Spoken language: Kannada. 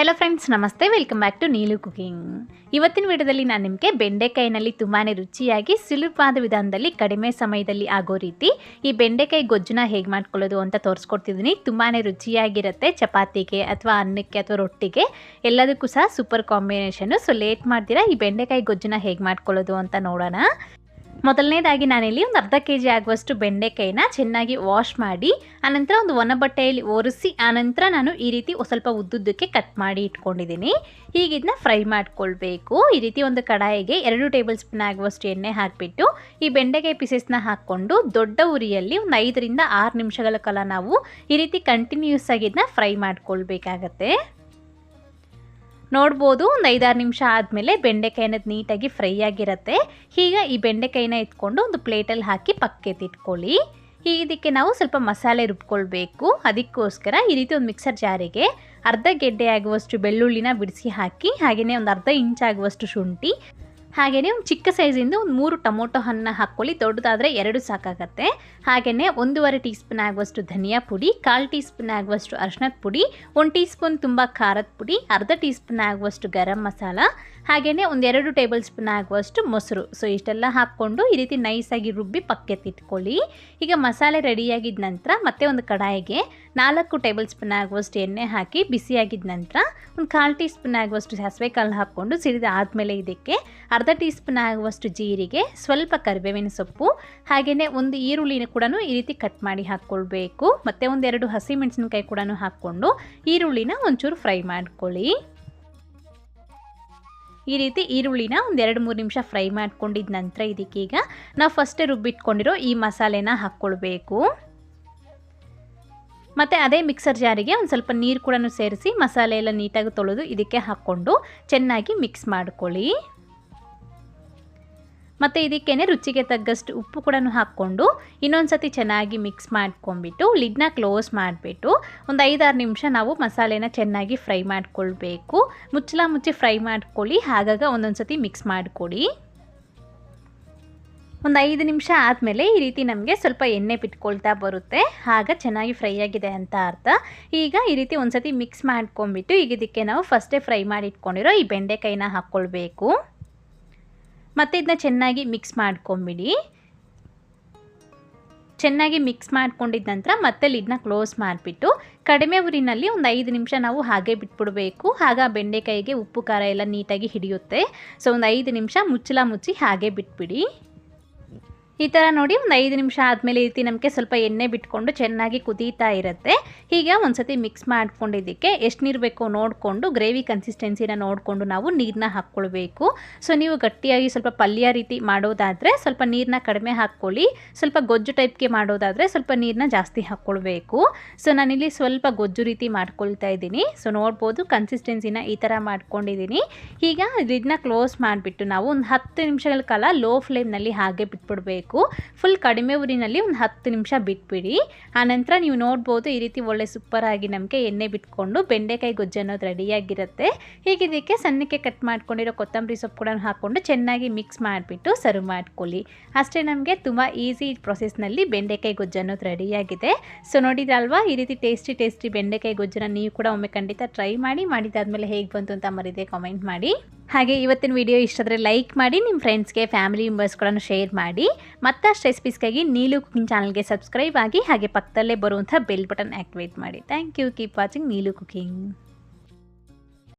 ಹೆಲೋ ಫ್ರೆಂಡ್ಸ್ ನಮಸ್ತೆ. Welcome back to Neelu cooking ಇವತ್ತಿನ ವಿಡಿಯೋದಲ್ಲಿ ನಾನು ನಿಮಗೆ ಬೆಂಡೆಕಾಯಿನಲ್ಲಿ ತುಂಬಾ ರುಚಿಯಾಗಿ ಸುಲಭವಾದ ವಿಧಾನದಲ್ಲಿ, ಕಡಿಮೆ ಸಮಯದಲ್ಲಿ ಆಗೋ ರೀತಿ ಈ ಬೆಂಡೆಕಾಯಿ ಗೊಜ್ಜನ ಹೇಗೆ ಮಾಡ್ಕೊಳ್ಳೋದು ಅಂತ ತೋರಿಸ್ಕೊಡ್ತಿದ್ದೀನಿ. ತುಂಬಾ ರುಚಿಯಾಗಿರುತ್ತೆ ಚಪಾತಿಗೆ ಅಥವಾ ಅನ್ನಕ್ಕೆ ಅಥವಾ ರೊಟ್ಟಿಗೆ. ಎಲ್ಲದಕ್ಕೂ ಸಹ ಸೂಪರ್ ಕಾಂಬಿನೇಷನು ಸೊ ಲೇಟ್ ಮಾಡ್ತೀರಾ? ಈ ಬೆಂಡೆಕಾಯಿ ಗೊಜ್ಜನ ಹೇಗೆ ಮಾಡ್ಕೊಳ್ಳೋದು ಅಂತ ನೋಡೋಣ. ಮೊದಲನೇದಾಗಿ ನಾನಿಲ್ಲಿ ಒಂದು ಅರ್ಧ ಕೆ ಜಿ ಆಗುವಷ್ಟು ಬೆಂಡೆಕಾಯಿನ ಚೆನ್ನಾಗಿ ವಾಶ್ ಮಾಡಿ, ಆನಂತರ ಒಂದು ಒಣ ಬಟ್ಟೆಯಲ್ಲಿ ಒರೆಸಿ, ಆನಂತರ ನಾನು ಈ ರೀತಿ ಸ್ವಲ್ಪ ಉದ್ದುದ್ದಕ್ಕೆ ಕಟ್ ಮಾಡಿ ಇಟ್ಕೊಂಡಿದ್ದೀನಿ. ಈಗ ಇದನ್ನ ಫ್ರೈ ಮಾಡ್ಕೊಳ್ಬೇಕು. ಈ ರೀತಿ ಒಂದು ಕಡಾಯಿಗೆ ಎರಡು ಟೇಬಲ್ ಸ್ಪೂನ್ ಆಗುವಷ್ಟು ಎಣ್ಣೆ ಹಾಕಿಬಿಟ್ಟು, ಈ ಬೆಂಡೆಕಾಯಿ ಪೀಸಸ್ನ ಹಾಕ್ಕೊಂಡು ದೊಡ್ಡ ಉರಿಯಲ್ಲಿ ಒಂದು ಐದರಿಂದ ಆರು ನಿಮಿಷಗಳ ಕಾಲ ನಾವು ಈ ರೀತಿ ಕಂಟಿನ್ಯೂಸ್ ಆಗಿ ಇದನ್ನ ಫ್ರೈ ಮಾಡ್ಕೊಳ್ಬೇಕಾಗತ್ತೆ. ನೋಡ್ಬೋದು, ಒಂದು ಐದಾರು ನಿಮಿಷ ಆದಮೇಲೆ ಬೆಂಡೆಕಾಯಿನ ನೀಟಾಗಿ ಫ್ರೈ ಆಗಿರುತ್ತೆ. ಈಗ ಈ ಬೆಂಡೆಕಾಯಿನ ಎತ್ಕೊಂಡು ಒಂದು ಪ್ಲೇಟಲ್ಲಿ ಹಾಕಿ ಪಕ್ಕೆತ್ತಿಟ್ಕೊಳ್ಳಿ ಇದಕ್ಕೆ ನಾವು ಸ್ವಲ್ಪ ಮಸಾಲೆ ರುಬ್ಕೊಳ್ಬೇಕು. ಅದಕ್ಕೋಸ್ಕರ ಈ ರೀತಿ ಒಂದು ಮಿಕ್ಸರ್ ಜಾರಿಗೆ ಅರ್ಧ ಗೆಡ್ಡೆ ಆಗುವಷ್ಟು ಬೆಳ್ಳುಳ್ಳಿನ ಬಿಡಿಸಿ ಹಾಕಿ, ಹಾಗೆಯೇ ಒಂದು ಅರ್ಧ ಇಂಚ್ ಆಗುವಷ್ಟು ಶುಂಠಿ ಹಾಗೆಯೇ ಚಿಕ್ಕ ಸೈಜಿಂದು ಒಂದು ಮೂರು ಟೊಮೊಟೊ ಹಣ್ಣು ಹಾಕ್ಕೊಳ್ಳಿ. ದೊಡ್ಡದಾದರೆ ಎರಡು ಸಾಕಾಗತ್ತೆ. ಹಾಗೆಯೇ ಒಂದೂವರೆ ಟೀ ಸ್ಪೂನ್ ಆಗುವಷ್ಟು ಧನಿಯಾ ಪುಡಿ, ಕಾಲು ಟೀ ಸ್ಪೂನ್ ಆಗುವಷ್ಟು ಅರ್ಶಿನದ ಪುಡಿ, ಒಂದು ಟೀ ಸ್ಪೂನ್ ತುಂಬ ಖಾರದ ಪುಡಿ, ಅರ್ಧ ಟೀ ಸ್ಪೂನ್ ಆಗುವಷ್ಟು ಗರಂ ಮಸಾಲ ಹಾಗೆಯೇ ಒಂದೆರಡು ಟೇಬಲ್ ಸ್ಪೂನ್ ಆಗುವಷ್ಟು ಮೊಸರು. ಸೊ ಇಷ್ಟೆಲ್ಲ ಹಾಕ್ಕೊಂಡು ಈ ರೀತಿ ನೈಸಾಗಿ ರುಬ್ಬಿ ಪಕ್ಕೆತ್ತಿಟ್ಕೊಳ್ಳಿ. ಈಗ ಮಸಾಲೆ ರೆಡಿಯಾಗಿದ್ದ ನಂತರ ಮತ್ತೆ ಒಂದು ಕಡಾಯಿಗೆ ನಾಲ್ಕು ಟೇಬಲ್ ಸ್ಪೂನ್ ಆಗುವಷ್ಟು ಎಣ್ಣೆ ಹಾಕಿ ಬಿಸಿಯಾಗಿದ್ದ ನಂತರ ಒಂದು ಕಾಲು ಟೀ ಸ್ಪೂನ್ ಆಗುವಷ್ಟು ಸಾಸಿವೆ ಕಾಳು ಹಾಕ್ಕೊಂಡು ಸಿಡಿದ ಆದಮೇಲೆ ಇದಕ್ಕೆ ಅರ್ಧ ಟೀ ಸ್ಪೂನ್ ಆಗುವಷ್ಟು ಜೀರಿಗೆ, ಸ್ವಲ್ಪ ಕರಿಬೇವಿನ ಸೊಪ್ಪು ಹಾಗೆಯೇ ಒಂದು ಈರುಳ್ಳಿನ ಕೂಡ ಈ ರೀತಿ ಕಟ್ ಮಾಡಿ ಹಾಕ್ಕೊಳ್ಬೇಕು. ಮತ್ತು ಒಂದೆರಡು ಹಸಿಮೆಣಸಿನಕಾಯಿ ಕೂಡ ಹಾಕ್ಕೊಂಡು ಈರುಳ್ಳಿನ ಒಂಚೂರು ಫ್ರೈ ಮಾಡ್ಕೊಳ್ಳಿ. ಈ ರೀತಿ ಈರುಳ್ಳಿನ ಒಂದು ಎರಡು ಮೂರು ನಿಮಿಷ ಫ್ರೈ ಮಾಡ್ಕೊಂಡಿದ್ದ ನಂತರ ಇದಕ್ಕೀಗ ನಾವು ಫಸ್ಟೇ ರುಬ್ಬಿಟ್ಕೊಂಡಿರೋ ಈ ಮಸಾಲೆನ ಹಾಕ್ಕೊಳ್ಬೇಕು. ಮತ್ತು ಅದೇ ಮಿಕ್ಸರ್ ಜಾರಿಗೆ ಒಂದು ಸ್ವಲ್ಪ ನೀರು ಕೂಡ ಸೇರಿಸಿ ಮಸಾಲೆ ಎಲ್ಲ ನೀಟಾಗಿ ತೊಳೆದು ಇದಕ್ಕೆ ಹಾಕ್ಕೊಂಡು ಚೆನ್ನಾಗಿ ಮಿಕ್ಸ್ ಮಾಡ್ಕೊಳ್ಳಿ. ಮತ್ತು ಇದಕ್ಕೇನೆ ರುಚಿಗೆ ತಗ್ಗಷ್ಟು ಉಪ್ಪು ಕೂಡ ಹಾಕ್ಕೊಂಡು ಇನ್ನೊಂದು ಸತಿ ಚೆನ್ನಾಗಿ ಮಿಕ್ಸ್ ಮಾಡ್ಕೊಂಡ್ಬಿಟ್ಟು ಲಿಡ್ನ ಕ್ಲೋಸ್ ಮಾಡಿಬಿಟ್ಟು ಒಂದು ಐದಾರು ನಿಮಿಷ ನಾವು ಮಸಾಲೆನ ಚೆನ್ನಾಗಿ ಫ್ರೈ ಮಾಡಿಕೊಳ್ಬೇಕು. ಮುಚ್ಚಲ ಮುಚ್ಚಿ ಫ್ರೈ ಮಾಡ್ಕೊಳ್ಳಿ ಹಾಗಾಗ ಒಂದೊಂದು ಸತಿ ಮಿಕ್ಸ್ ಮಾಡಿಕೊಡಿ. ಒಂದು ಐದು ನಿಮಿಷ ಆದಮೇಲೆ ಈ ರೀತಿ ನಮಗೆ ಸ್ವಲ್ಪ ಎಣ್ಣೆ ಬಿಟ್ಕೊಳ್ತಾ ಬರುತ್ತೆ. ಆಗ ಚೆನ್ನಾಗಿ ಫ್ರೈ ಆಗಿದೆ ಅಂತ ಅರ್ಥ. ಈಗ ಈ ರೀತಿ ಒಂದು ಸತಿ ಮಿಕ್ಸ್ ಮಾಡ್ಕೊಂಬಿಟ್ಟು ಈಗ ಇದಕ್ಕೆ ನಾವು ಫಸ್ಟೇ ಫ್ರೈ ಮಾಡಿ ಇಟ್ಕೊಂಡಿರೋ ಈ ಬೆಂಡೆಕಾಯಿನ ಹಾಕ್ಕೊಳ್ಬೇಕು. ಮತ್ತು ಇದನ್ನ ಚೆನ್ನಾಗಿ ಮಿಕ್ಸ್ ಮಾಡ್ಕೊಂಬಿಡಿ. ಚೆನ್ನಾಗಿ ಮಿಕ್ಸ್ ಮಾಡ್ಕೊಂಡಿದ್ದ ನಂತರ ಮತ್ತೆ ಲಿಡ್ನ ಕ್ಲೋಸ್ ಮಾಡಿಬಿಟ್ಟು ಕಡಿಮೆ ಉರಿನಲ್ಲಿ ಒಂದು ಐದು ನಿಮಿಷ ನಾವು ಹಾಗೆ ಬಿಟ್ಬಿಡಬೇಕು. ಆಗ ಬೆಂಡೆಕಾಯಿಗೆ ಉಪ್ಪು ಖಾರ ಎಲ್ಲ ನೀಟಾಗಿ ಹಿಡಿಯುತ್ತೆ. ಸೊ ಒಂದು ಐದು ನಿಮಿಷ ಮುಚ್ಚಲ ಮುಚ್ಚಿ ಹಾಗೆ ಬಿಟ್ಬಿಡಿ. ಈ ಥರ ನೋಡಿ ಒಂದು ಐದು ನಿಮಿಷ ಆದಮೇಲೆ ರೀತಿ ನಮಗೆ ಸ್ವಲ್ಪ ಎಣ್ಣೆ ಬಿಟ್ಕೊಂಡು ಚೆನ್ನಾಗಿ ಕುದೀತಾ ಇರುತ್ತೆ. ಹೀಗೆ ಒಂದು ಸತಿ ಮಿಕ್ಸ್ ಮಾಡ್ಕೊಂಡಿದ್ದಕ್ಕೆ ಎಷ್ಟು ನೀರು ಬೇಕೋ ನೋಡಿಕೊಂಡು ಗ್ರೇವಿ ಕನ್ಸಿಸ್ಟೆನ್ಸಿನ ನೋಡಿಕೊಂಡು ನಾವು ನೀರನ್ನ ಹಾಕ್ಕೊಳ್ಬೇಕು ಸೊ ನೀವು ಗಟ್ಟಿಯಾಗಿ ಸ್ವಲ್ಪ ಪಲ್ಯ ರೀತಿ ಮಾಡೋದಾದರೆ ಸ್ವಲ್ಪ ನೀರನ್ನ ಕಡಿಮೆ ಹಾಕ್ಕೊಳ್ಳಿ. ಸ್ವಲ್ಪ ಗೊಜ್ಜು ಟೈಪ್ಗೆ ಮಾಡೋದಾದರೆ ಸ್ವಲ್ಪ ನೀರನ್ನ ಜಾಸ್ತಿ ಹಾಕ್ಕೊಳ್ಬೇಕು ಸೊ ನಾನಿಲ್ಲಿ ಸ್ವಲ್ಪ ಗೊಜ್ಜು ರೀತಿ ಮಾಡ್ಕೊಳ್ತಾ ಇದ್ದೀನಿ. ಸೊ ನೋಡ್ಬೋದು ಕನ್ಸಿಸ್ಟೆನ್ಸಿನ ಈ ಥರ ಮಾಡ್ಕೊಂಡಿದ್ದೀನಿ. ಈಗ ಇದನ್ನ ಕ್ಲೋಸ್ ಮಾಡಿಬಿಟ್ಟು ನಾವು ಒಂದು ಹತ್ತು ನಿಮಿಷಗಳ ಕಾಲ ಲೋ ಫ್ಲೇಮ್ನಲ್ಲಿ ಹಾಗೆ ಬಿಟ್ಬಿಡಬೇಕು. ಫುಲ್ ಕಡಿಮೆ ಊರಿನಲ್ಲಿ ಒಂದು ಹತ್ತು ನಿಮಿಷ ಬಿಟ್ಬಿಡಿ. ಆನಂತರ ನೀವು ನೋಡ್ಬೋದು ಈ ರೀತಿ ಒಳ್ಳೆ ಸೂಪರಾಗಿ ನಮಗೆ ಎಣ್ಣೆ ಬಿಟ್ಕೊಂಡು ಬೆಂಡೆಕಾಯಿ ಗೊಜ್ಜು ಅನ್ನೋದು ರೆಡಿಯಾಗಿರುತ್ತೆ ಹೀಗೆ ಸಣ್ಣಕ್ಕೆ ಕಟ್ ಮಾಡ್ಕೊಂಡಿರೋ ಕೊತ್ತಂಬರಿ ಸೊಪ್ಪು ಕೂಡ ಹಾಕ್ಕೊಂಡು ಚೆನ್ನಾಗಿ ಮಿಕ್ಸ್ ಮಾಡಿಬಿಟ್ಟು ಸರ್ವ್ ಮಾಡ್ಕೊಳ್ಳಿ. ಅಷ್ಟೇ ನಮಗೆ ತುಂಬ ಈಸಿ ಪ್ರೊಸೆಸ್ನಲ್ಲಿ ಬೆಂಡೆಕಾಯಿ ಗೊಜ್ಜು ಅನ್ನೋದು ರೆಡಿಯಾಗಿದೆ ಸೊ ನೋಡಿದಲ್ವಾ ಈ ರೀತಿ ಟೇಸ್ಟಿ ಟೇಸ್ಟಿ ಬೆಂಡೆಕಾಯಿ ಗೊಜ್ಜನ್ನ ನೀವು ಕೂಡ ಒಮ್ಮೆ ಖಂಡಿತ ಟ್ರೈ ಮಾಡಿ, ಮಾಡಿದಾದ್ಮೇಲೆ ಹೇಗೆ ಬಂತು ಅಂತ ಮರಿದೆ ಕಾಮೆಂಟ್ ಮಾಡಿ. ಹಾಗೆ ಇವತ್ತಿನ ವಿಡಿಯೋ ಇಷ್ಟಾದರೆ ಲೈಕ್ ಮಾಡಿ ನಿಮ್ಮ ಫ್ರೆಂಡ್ಸ್ಗೆ ಫ್ಯಾಮಿಲಿ ಮೆಂಬರ್ಸ್ಗಳನ್ನು ಶೇರ್ ಮಾಡಿ. ಮತ್ತಷ್ಟು ರೆಸಿಪೀಸ್ಗಾಗಿ ನೀಲು ಕುಕಿಂಗ್ ಚಾನಲ್ಗೆ ಸಬ್ಸ್ಕ್ರೈಬ್ ಆಗಿ, ಹಾಗೆ ಪಕ್ಕದಲ್ಲೇ ಬರುವಂಥ ಬೆಲ್ ಬಟನ್ ಆ್ಯಕ್ಟಿವೇಟ್ ಮಾಡಿ. Thank you keep watching Neelu cooking